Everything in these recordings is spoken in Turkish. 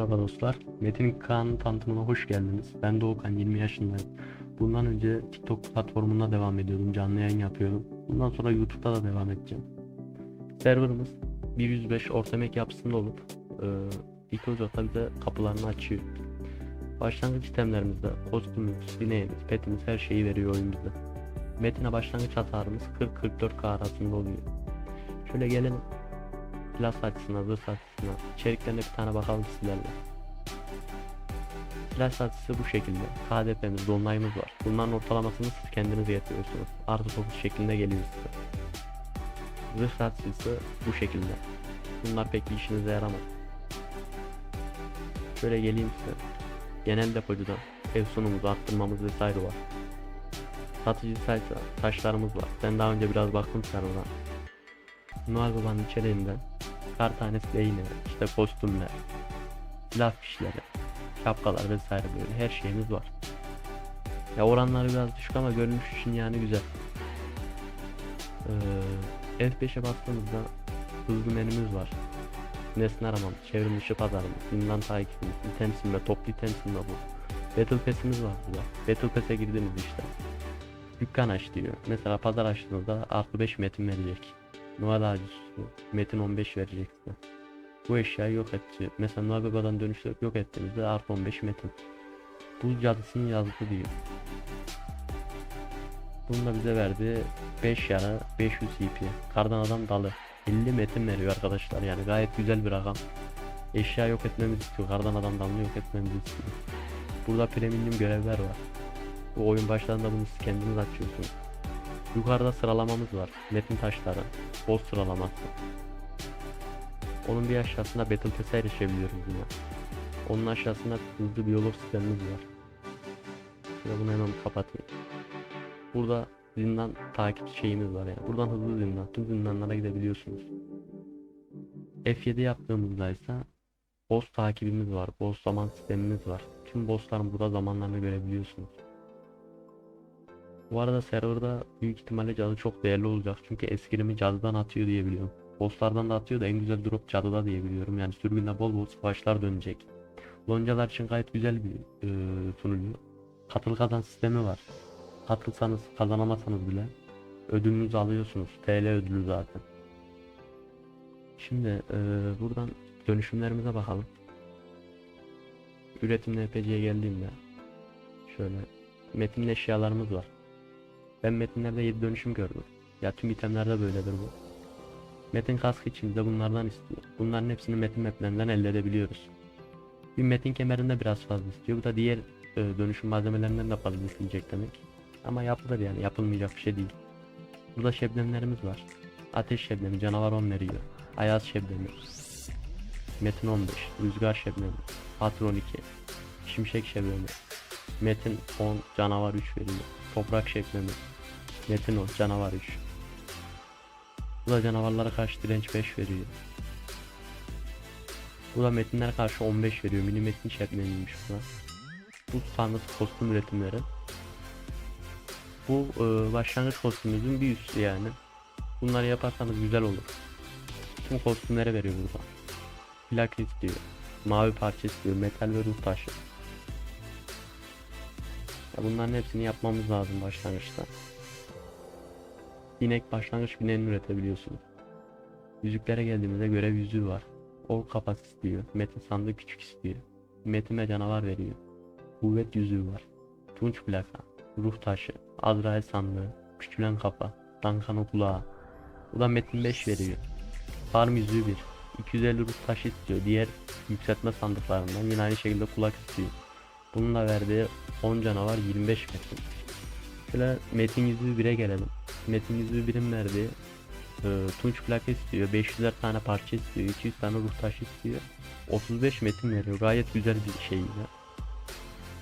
Merhaba dostlar. Metin Kaan tanıtımına hoş geldiniz. Ben Doğukan 20 yaşındayım. Bundan önce TikTok platformunda devam ediyordum. Canlı yayın yapıyordum. Bundan sonra YouTube'da da devam edeceğim. Serverımız 105 orta emek yapısında olup e, ilk ocakta bize kapılarını açıyor. Başlangıç itemlerimizde kostümümüz, sineğimiz, petimiz her şeyi veriyor oyun bize. Metin'e başlangıç hasarımız 40-44k arasında oluyor. Şöyle gelelim Klas açısına, zırh açısına, içeriklerine bir tane bakalım sizlerle. Klas açısı bu şekilde. KDP'miz, dolunayımız var. Bunların ortalamasını siz kendiniz getiriyorsunuz. Artı 9 şeklinde geliyor size. Zırh açısı bu şekilde. Bunlar pek bir işinize yaramaz. Şöyle geleyim size. Genel depocudan ev sunumumuzu arttırmamız vesaire var. Satıcı sayfa taşlarımız var. Ben daha önce biraz baktım server'a. Noel Baba'nın içeriğinden kar tanesi değine, işte kostümler, silah fişleri, şapkalar vesaire böyle her şeyimiz var. Ya oranları biraz düşük ama görünüş için yani güzel. Ee, F5'e bastığımızda hızlı menümüz var. Nesne aramamız, çevrim dışı pazarımız, zindan takibimiz, item silme, toplu item bu. Battle Pass'imiz var burada. Battle Pass'e girdiğimiz işte. Dükkan aç diyor. Mesela pazar açtığınızda artı 5 metin verecek. Ağacı süsü. Metin 15 verecek. Bu eşyayı yok etti. Mesela Noel Baba'dan dönüştürüp yok ettiğimizde artı 15 metin. Buz cadısının yazdı diyor. Bunu da bize verdi. 5 yara 500 CP. Kardan adam dalı. 50 metin veriyor arkadaşlar yani gayet güzel bir rakam. Eşya yok etmemizi istiyor. Kardan adam dalını yok etmemizi istiyor. Burada premium görevler var. Bu oyun başlarında bunu siz kendiniz açıyorsunuz. Yukarıda sıralamamız var. Metin taşları. Boss sıralaması. Onun bir aşağısında Battle Pass'e erişebiliyoruz yine. Onun aşağısında hızlı biyolog sistemimiz var. Şöyle bunu hemen kapatayım. Burada zindan takip şeyimiz var yani. Buradan hızlı zindan. Tüm zindanlara gidebiliyorsunuz. F7 yaptığımızda ise boss takibimiz var. Boss zaman sistemimiz var. Tüm bossların burada zamanlarını görebiliyorsunuz. Bu arada serverda büyük ihtimalle cadı çok değerli olacak. Çünkü eskilimi cadıdan atıyor diye biliyorum. Bosslardan da atıyor da en güzel drop cadıda diye biliyorum. Yani sürgünde bol bol savaşlar dönecek. Loncalar için gayet güzel bir e, sunucu. Katıl kazan sistemi var. Katılsanız kazanamasanız bile ödülünüzü alıyorsunuz. TL ödülü zaten. Şimdi e, buradan dönüşümlerimize bakalım. Üretim NPC'ye geldiğimde şöyle metin eşyalarımız var. Ben metinlerde 7 dönüşüm gördüm. Ya tüm itemlerde böyledir bu. Metin kaskı için de bunlardan istiyor. Bunların hepsini metin maplerinden elde edebiliyoruz. Bir metin kemerinde biraz fazla istiyor. Bu da diğer e, dönüşüm malzemelerinden de fazla isteyecek demek. Ama yapılır yani yapılmayacak bir şey değil. Burada şebnemlerimiz var. Ateş şebnemi canavar 10 veriyor. Ayaz şebnemi. Metin 15. Rüzgar şebnemi. Patron 2. Şimşek şebnemi. Metin 10 canavar 3 veriyor. Toprak şeklinde. Metin 10 canavar 3. Bu da canavarlara karşı direnç 5 veriyor. Bu da metinlere karşı 15 veriyor. Mini metin şekliniymiş bu da. Bu tanrısı kostüm üretimleri. Bu e, başlangıç kostümümüzün bir üstü yani. Bunları yaparsanız güzel olur. Tüm kostümleri veriyor burada. Plak istiyor. Mavi parça istiyor. Metal ve ruh taşı. Bunların hepsini yapmamız lazım başlangıçta. İnek başlangıç bineğini üretebiliyorsunuz. Yüzüklere geldiğimizde görev yüzüğü var. Ol kafası istiyor. Metin sandığı küçük istiyor. Metin ve canavar veriyor. Kuvvet yüzüğü var. Tunç plaka. Ruh taşı. Azrail sandığı. Küçülen kafa. Dankanın kulağı. Bu da Metin 5 veriyor. Farm yüzüğü 1. 250 ruh taşı istiyor. Diğer yükseltme sandıklarından yine aynı şekilde kulak istiyor. Bunun da verdiği 10 canavar 25 metin. Şöyle metin yüzüğü 1'e gelelim. Metin yüzüğü 1'in verdiği e, tunç plaka istiyor. 500'er tane parça istiyor. 200 tane ruh taşı istiyor. 35 metin veriyor. Gayet güzel bir şey yine.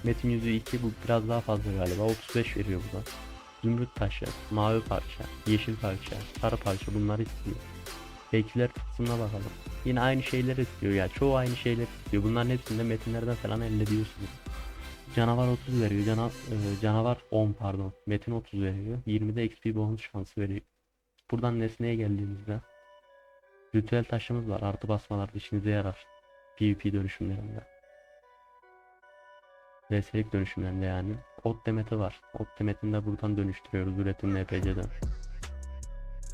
Metin yüzüğü 2 bu biraz daha fazla galiba. 35 veriyor bu. Zümrüt taşı, mavi parça, yeşil parça, sarı parça bunları istiyor. Belkiler kısmına bakalım. Yine aynı şeyleri istiyor ya. Çoğu aynı şeyler istiyor. Bunların hepsinde metinlerden falan elde ediyorsunuz. Canavar 30 veriyor. Cana, e, canavar 10 pardon. Metin 30 veriyor. 20'de XP bonus şansı veriyor. Buradan nesneye geldiğimizde ritüel taşımız var. Artı basmalarda işinize yarar. PvP dönüşümlerinde. VS'lik dönüşümlerinde yani. Ot demeti var. Ot demetini de buradan dönüştürüyoruz üretim NPC'den.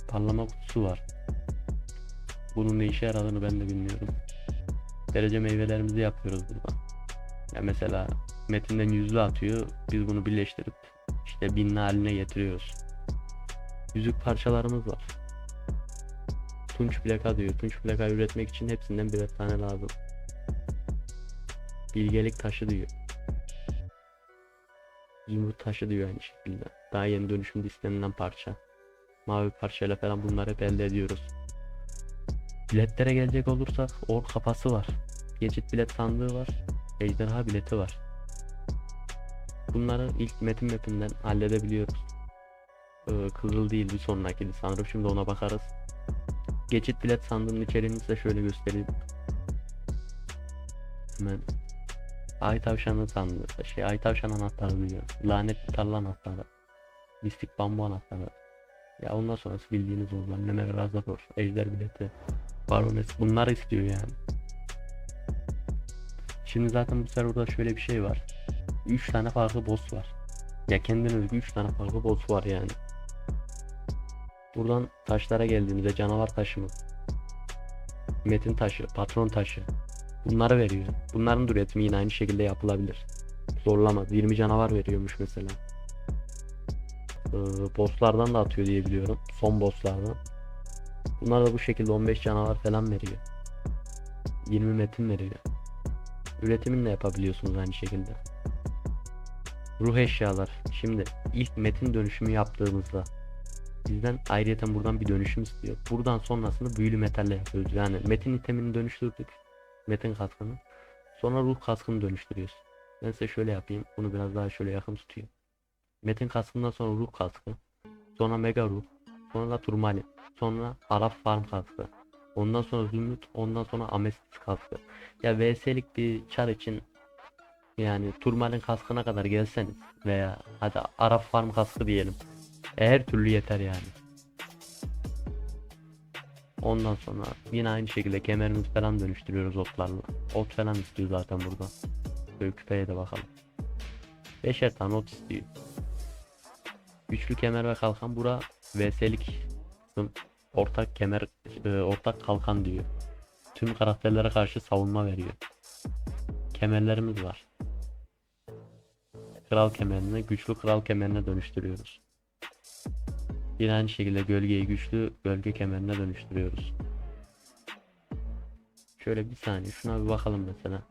Parlama kutusu var. Bunun ne işe yaradığını ben de bilmiyorum. Derece meyvelerimizi yapıyoruz burada. Ya mesela metinden yüzlü atıyor. Biz bunu birleştirip işte binli haline getiriyoruz. Yüzük parçalarımız var. Tunç plaka diyor. Tunç plaka üretmek için hepsinden birer tane lazım. Bilgelik taşı diyor. Zümrüt taşı diyor aynı şekilde. Daha yeni dönüşümde istenilen parça. Mavi parçayla falan bunları hep elde ediyoruz. Biletlere gelecek olursak or kafası var. Geçit bilet sandığı var. Ejderha bileti var. Bunları ilk metin mapinden halledebiliyoruz. Ee, kızıl değil bir sonraki sanırım şimdi ona bakarız. Geçit bilet sandığının içeriğini size şöyle göstereyim. Hemen Ay tavşanı sandığı, şey ay tavşan anahtarı diyor. Lanetli tarla anahtarı. Mistik bambu anahtarı. Ya ondan sonrası bildiğiniz oldu. Nemer Razapor, Ejder bileti, Barones bunlar istiyor yani. Şimdi zaten bu serverda şöyle bir şey var. 3 tane farklı boss var. Ya kendine özgü 3 tane farklı boss var yani. Buradan taşlara geldiğimizde canavar taşı mı? Metin taşı, patron taşı. Bunları veriyor. Bunların da üretimi yine aynı şekilde yapılabilir. Zorlamaz. 20 canavar veriyormuş mesela. Ee, bosslardan da atıyor diye biliyorum. Son bosslardan. Bunlar da bu şekilde 15 canavar falan veriyor. 20 metin veriyor. Üretimini de yapabiliyorsunuz aynı şekilde. Ruh eşyalar. Şimdi ilk metin dönüşümü yaptığımızda bizden ayrıyeten buradan bir dönüşüm istiyor. Buradan sonrasını büyülü metalle yapıyoruz. Yani metin itemini dönüştürdük. Metin kaskını. Sonra ruh kaskını dönüştürüyoruz. Ben size şöyle yapayım. Bunu biraz daha şöyle yakın tutayım. Metin kaskından sonra ruh kaskı. Sonra mega ruh. Sonra da turmali. Sonra Arap farm kaskı. Ondan sonra zümrüt. Ondan sonra ametist kaskı. Ya VS'lik bir çar için yani turmalin kaskına kadar gelseniz veya hadi Arap farm kaskı diyelim. Her türlü yeter yani. Ondan sonra yine aynı şekilde kemerimizi falan dönüştürüyoruz otlarla. Ot falan istiyor zaten burada. Böyle küpeye de bakalım. Beşer tane ot istiyor. Güçlü kemer ve kalkan bura VS'lik kısım ortak kemer e, ortak kalkan diyor. Tüm karakterlere karşı savunma veriyor. Kemerlerimiz var. Kral kemerine, güçlü kral kemerine dönüştürüyoruz. Yine aynı şekilde gölgeyi güçlü gölge kemerine dönüştürüyoruz. Şöyle bir saniye şuna bir bakalım mesela.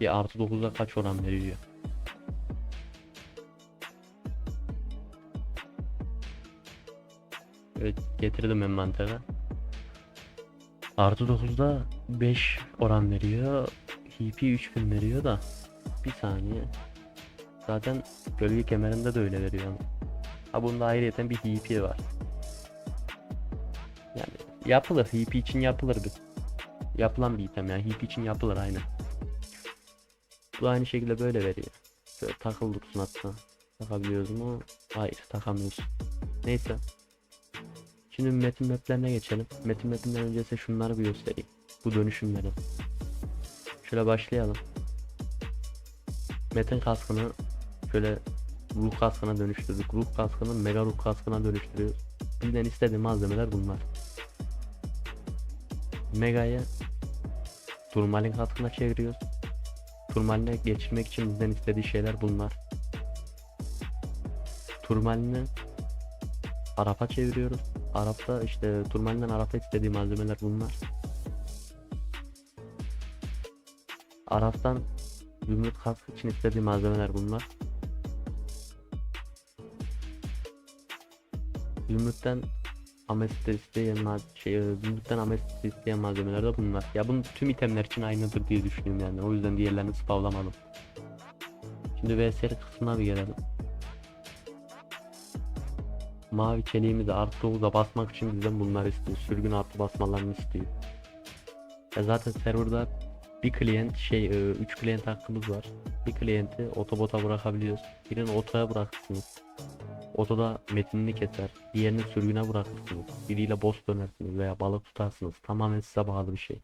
Bir artı 9'a kaç oran veriyor? Evet getirdim envantere. Artı 9'da 5 oran veriyor. HP 3000 veriyor da. Bir saniye. Zaten gölge kemerinde de öyle veriyor. Ha bunda ayrıyeten bir HP var. Yani yapılır. HP için yapılır bir. Yapılan bir item yani HP için yapılır aynen. Bu aynı şekilde böyle veriyor. Şöyle takıl dursun. Takabiliyoruz mu? Hayır takamıyoruz. Neyse. Şimdi metin maplerine geçelim. Metin mapinden önce size şunları bir göstereyim. Bu dönüşümleri. Şöyle başlayalım. Metin kaskını şöyle ruh kaskına dönüştürdük. Ruh kaskını mega ruh kaskına dönüştürüyoruz. Bizden istediği malzemeler bunlar. Mega'yı turmalin kaskına çeviriyoruz. Turmaline geçirmek için bizden istediği şeyler bunlar. Turmalini Arap'a çeviriyoruz. Arap'ta işte Turmalinden Arap'a istediği malzemeler bunlar. Arap'tan Zümrüt kask için istediği malzemeler bunlar. Zümrüt'ten Ametist isteyen şey, Zümrüt'ten Ametist isteyen malzemeler de bunlar. Ya bunun tüm itemler için aynıdır diye düşünüyorum yani. O yüzden diğerlerini spavlamadım. Şimdi VSR kısmına bir gelelim. Mavi çeliğimizi artı 9'a basmak için bizden bunlar istiyor. Sürgün artı basmalarını istiyor. Ya zaten serverda bir klient şey 3 klient hakkımız var. Bir klienti otobota bırakabiliyoruz. Birini otoya bırakırsınız. Otoda metinini keser. Diğerini sürgüne bırakırsınız. Biriyle boss dönersiniz veya balık tutarsınız. Tamamen size bağlı bir şey.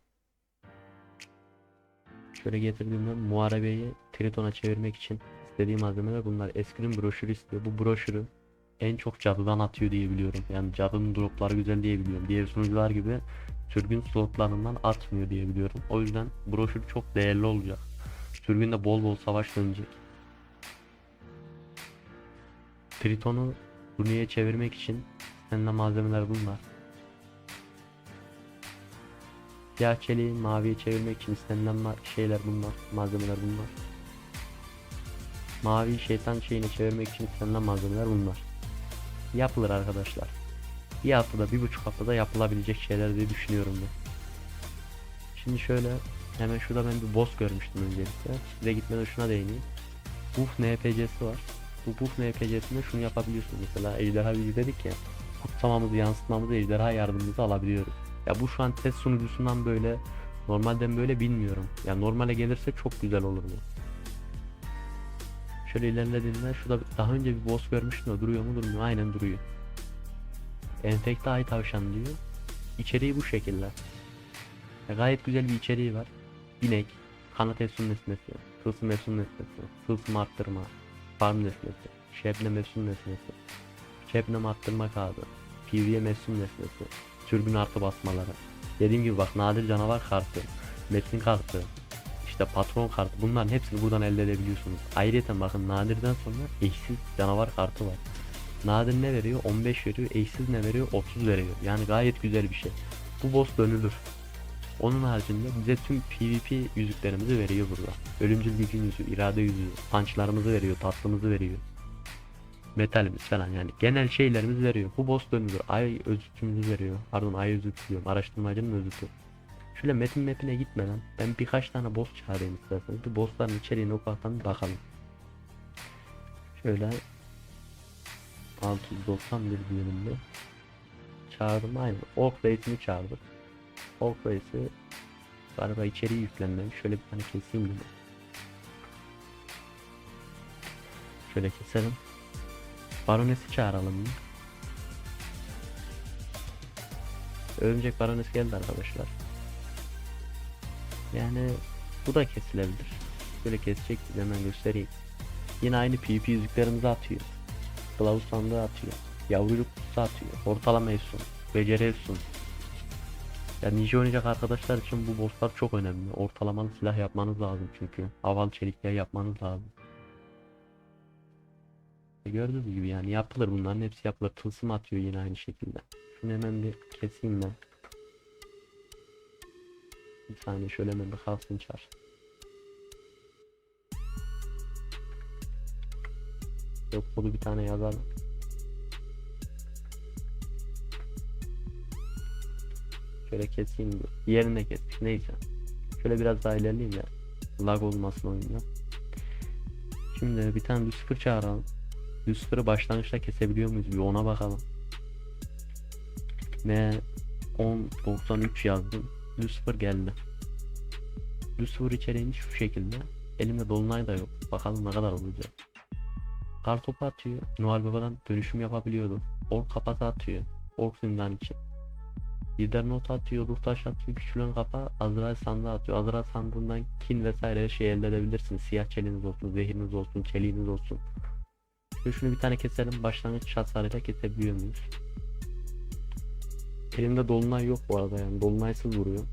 Şöyle getirdiğimde muharebeyi Triton'a çevirmek için istediğim malzemeler bunlar. Eskrim broşürü istiyor. Bu broşürü en çok cadıdan atıyor diye biliyorum. Yani cadının dropları güzel diye biliyorum. Diğer sunucular gibi sürgün slotlarından atmıyor diye biliyorum. O yüzden broşür çok değerli olacak. Sürgünde bol bol savaş dönecek. Triton'u Rune'ye çevirmek için istenilen malzemeler bunlar. Siyah çeliği maviye çevirmek için istenilen şeyler bunlar. Malzemeler bunlar. Mavi şeytan şeyine çevirmek için istenilen malzemeler bunlar. Yapılır arkadaşlar. Bir haftada, bir buçuk haftada yapılabilecek şeyler diye düşünüyorum ben. Şimdi şöyle hemen şurada ben bir boss görmüştüm öncelikle. Size gitmeden şuna değineyim. Buff NPC'si var. Bu buff NPC'sinde şunu yapabiliyorsun. Mesela ejderha büyücü dedik ya. Kutsamamızı, yansıtmamızı ejderha yardımımızı alabiliyoruz. Ya bu şu an test sunucusundan böyle normalden böyle bilmiyorum. Ya normale gelirse çok güzel olur bu. Şöyle ilerlediğimde şurada daha önce bir boss görmüştüm o duruyor mu durmuyor aynen duruyor. Enfekte ay tavşan diyor. İçeriği bu şekilde. Ya gayet güzel bir içeriği var. İnek, kanat efsun nesnesi, tılsım efsun nesnesi, tılsım arttırma, farm nesnesi, şebnem efsun nesnesi, şebnem arttırma kağıdı, PvM efsun nesnesi, sürgün artı basmaları. Dediğim gibi bak nadir canavar kartı, metin kartı, işte patron kartı bunların hepsini buradan elde edebiliyorsunuz. Ayrıca bakın nadirden sonra eşsiz canavar kartı var. Nadir ne veriyor? 15 veriyor. Eşsiz ne veriyor? 30 veriyor. Yani gayet güzel bir şey. Bu boss dönülür. Onun haricinde bize tüm PvP yüzüklerimizi veriyor burada. Ölümcül gücün yüzüğü, irade yüzüğü, punchlarımızı veriyor, tatlımızı veriyor. Metalimiz falan yani genel şeylerimiz veriyor. Bu boss dönülür. Ay özütümüzü veriyor. Pardon ay özütü diyorum. Araştırmacının özütü. Şöyle metin mapine gitmeden ben birkaç tane boss çağırayım isterseniz. Bir bossların içeriğine ufaktan bir bakalım. Şöyle 691 diyelim de. Çağırdım aynı. Ork Race'ini çağırdık. Ork Race'i galiba içeriği yüklenmemiş. Şöyle bir tane keseyim bunu. Şöyle keselim. Baronesi çağıralım mı? Örümcek baronesi geldi arkadaşlar. Yani bu da kesilebilir. Böyle kesecek hemen göstereyim. Yine aynı PvP yüzüklerimizi atıyor. Kılavuz sandığı atıyor. Yavrucuk atıyor. Ortalama efsun. Beceri efsun. Ya ninja oynayacak arkadaşlar için bu bosslar çok önemli. Ortalamalı silah yapmanız lazım çünkü. Havalı çelikler yapmanız lazım. E gördüğünüz gibi yani yapılır bunların hepsi yapılır. Tılsım atıyor yine aynı şekilde. Şunu hemen bir keseyim ben. Bir saniye şöyle hemen bir kalsın çar. Yok bunu bir tane yazalım. Şöyle keseyim bir. Yerine kestik neyse. Şöyle biraz daha ilerleyeyim ya. Lag olmasın oyunda. Şimdi bir tane Lucifer çağıralım. Lucifer'ı başlangıçta kesebiliyor muyuz bir ona bakalım. Ve 1093 yazdım. Lucifer geldi. Lucifer içeriğini şu şekilde. Elimde dolunay da yok. Bakalım ne kadar olacak. Kartopu atıyor. Noel Baba'dan dönüşüm yapabiliyordu. Ork kafası atıyor. Ork zindan için. Lider not atıyor, ruh taş atıyor, küçülen kafa Azrail sandığı atıyor. Azrail sandığından kin vesaire her şeyi elde edebilirsiniz. Siyah çeliğiniz olsun, zehiriniz olsun, çeliğiniz olsun. Şimdi şunu bir tane keselim. Başlangıç hasarıyla kesebiliyor muyuz? Elimde dolunay yok bu arada yani. Dolunaysız vuruyor.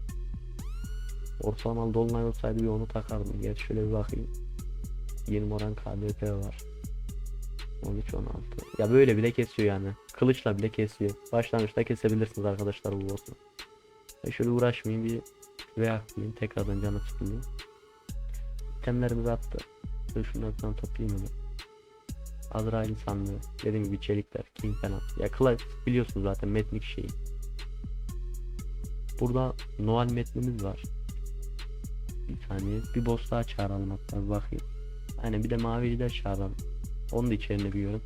Ortalamalı dolunay olsaydı bir onu takardım. Gerçi şöyle bir bakayım. 20 oran KDP var. 13 16. Ya böyle bile kesiyor yani. Kılıçla bile kesiyor. Başlangıçta kesebilirsiniz arkadaşlar bu boss'u. E şöyle uğraşmayayım bir ve atlayayım. Tekrardan canı tutmayayım. İtemlerimizi attı. Şöyle şunlardan toplayayım onu. Azrail sandığı. Dediğim gibi çelikler. King falan. Ya Clash biliyorsunuz zaten metnik şeyi. Burada Noel metnimiz var. Bir saniye. Bir boss daha çağıralım hatta bir bakayım. Aynen bir de maviciler çağıralım. Onu da içerine bir görün.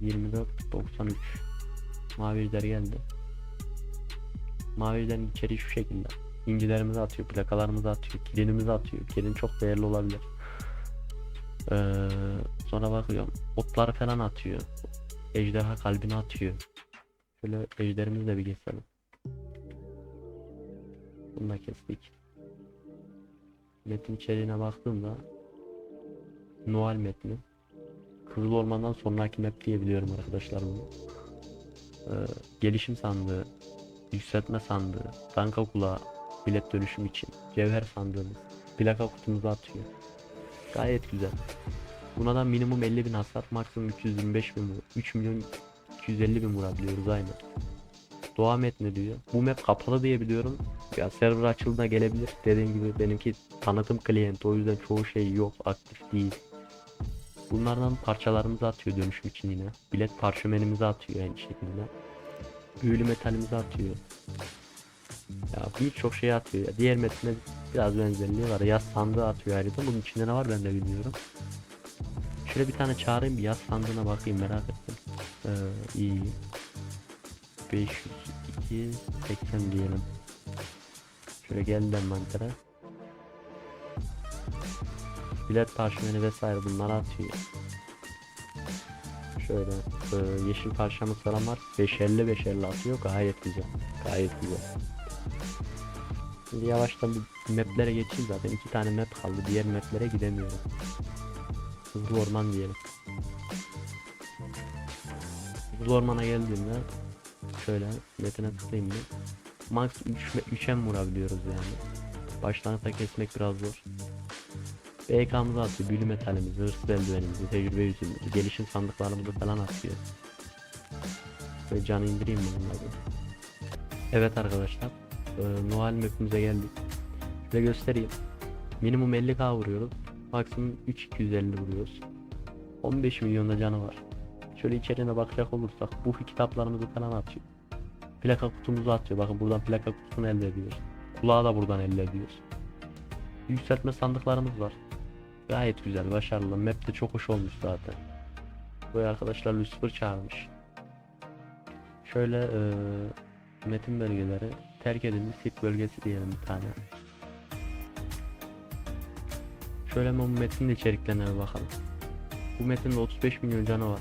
24 93 Maviciler geldi. Mavicilerin içeriği şu şekilde. İncilerimizi atıyor, plakalarımızı atıyor, kilinimizi atıyor. Kilin çok değerli olabilir. Ee, sonra bakıyorum. Otları falan atıyor. Ejderha kalbini atıyor. Şöyle ejderimizi de bir keselim. Bunu da kestik. metin içeriğine baktığımda Noel metni. Kızıl Orman'dan sonraki map diye biliyorum arkadaşlar bunu. Ee, gelişim sandığı, yükseltme sandığı, banka kulağı, bilet dönüşüm için, cevher sandığımız, plaka kutumuzu atıyor. Gayet güzel. Buna da minimum 50 bin hasar, maksimum 325 bin vur. 3 milyon 250 bin vurabiliyoruz aynı. Doğa metni diyor. Bu map kapalı diye biliyorum. Ya server açıldığında gelebilir. Dediğim gibi benimki tanıtım klient o yüzden çoğu şey yok, aktif değil. Bunlardan parçalarımızı atıyor dönüşüm için yine. Bilet parşömenimizi atıyor aynı şekilde. Büyülü metalimizi atıyor. Ya birçok şey atıyor. Ya. Diğer metne biraz benzerliği var. Yaz sandığı atıyor ayrıca. Bunun içinde ne var ben de bilmiyorum. Şöyle bir tane çağırayım bir yaz sandığına bakayım merak ettim. Ee, iyi. 502 80 diyelim. Şöyle geldim mantıra. Bilet parşömeni vesaire bunları atıyor. Şöyle e, yeşil parçamız falan var. 550 550 atıyor. Gayet güzel. Gayet güzel. Şimdi yavaştan bir maplere geçeyim zaten. iki tane map kaldı. Diğer maplere gidemiyorum. Hızlı orman diyelim. Hızlı ormana geldiğimde şöyle metine tıklayayım bir. Max 3 3'e vurabiliyoruz yani. Başlangıçta kesmek biraz zor. BK'mızı atıyor, büyülü metalimizi, hırsız eldivenimizi, tecrübe yüzümüzü, gelişim sandıklarımızı falan atıyor. Ve canı indireyim bunları. Evet arkadaşlar, e, Noel map'imize geldik. Size göstereyim. Minimum 50k vuruyoruz. Maksimum 3250 vuruyoruz. 15 milyonda canı var. Şöyle içeriğine bakacak olursak bu kitaplarımızı falan atıyor. Plaka kutumuzu atıyor. Bakın buradan plaka kutusunu elde ediyoruz. Kulağı da buradan elde ediyoruz. Yükseltme sandıklarımız var. Gayet güzel, başarılı. Map de çok hoş olmuş zaten. Bu arkadaşlar Lucifer çağırmış. Şöyle eee metin bölgeleri terk edilmiş sirk bölgesi diyelim bir tane. Şöyle bu metin içeriklerine bakalım. Bu metinde 35 milyon canı var.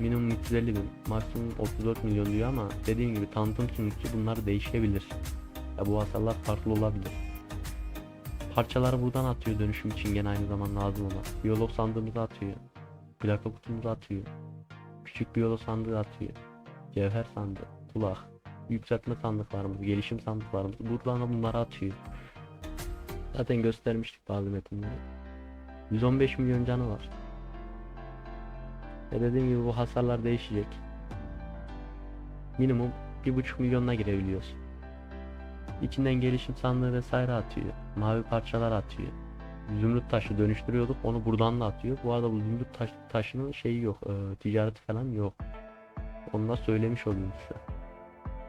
Minimum 350 bin, maksimum 34 milyon diyor ama dediğim gibi tanıtım sunucusu bunlar değişebilir. Ya bu hasarlar farklı olabilir. Parçaları buradan atıyor dönüşüm için gene aynı zamanda lazım olan. Biyolog sandığımızı atıyor. Plaka kutumuzu atıyor. Küçük biyolog sandığı atıyor. Cevher sandığı, kulak, yükseltme sandıklarımız, gelişim sandıklarımız buradan da bunları atıyor. Zaten göstermiştik bazı metinleri. 115 milyon canı var. Ve dediğim gibi bu hasarlar değişecek. Minimum 1.5 milyonuna girebiliyorsun. İçinden gelişim sandığı vesaire atıyor. Mavi parçalar atıyor. Zümrüt taşı dönüştürüyorduk onu buradan da atıyor. Bu arada bu zümrüt taş, taşının şeyi yok. e, ticareti falan yok. Onu da söylemiş olayım size.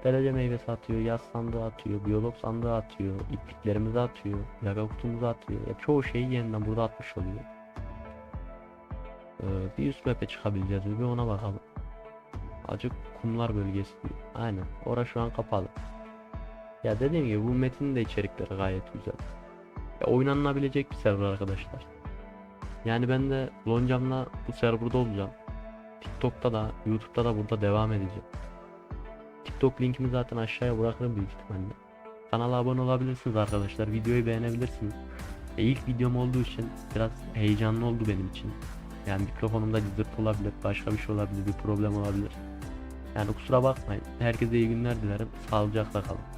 Derece meyvesi atıyor, yaz sandığı atıyor, biyolog sandığı atıyor, ipliklerimizi atıyor, yaga kutumuzu atıyor. Ya çoğu şeyi yeniden burada atmış oluyor. Ee, bir üst map'e çıkabileceğiz bir ona bakalım. Acık kumlar bölgesi. Aynen. Orası şu an kapalı. Ya dediğim gibi bu metinin de içerikleri gayet güzel. Ya oynanabilecek bir server arkadaşlar. Yani ben de loncamla bu serverda olacağım. TikTok'ta da, YouTube'da da burada devam edeceğim. TikTok linkimi zaten aşağıya bırakırım büyük ihtimalle. Kanala abone olabilirsiniz arkadaşlar. Videoyu beğenebilirsiniz. E, ilk videom olduğu için biraz heyecanlı oldu benim için. Yani mikrofonumda cızırt olabilir, başka bir şey olabilir, bir problem olabilir. Yani kusura bakmayın. Herkese iyi günler dilerim. Sağlıcakla kalın.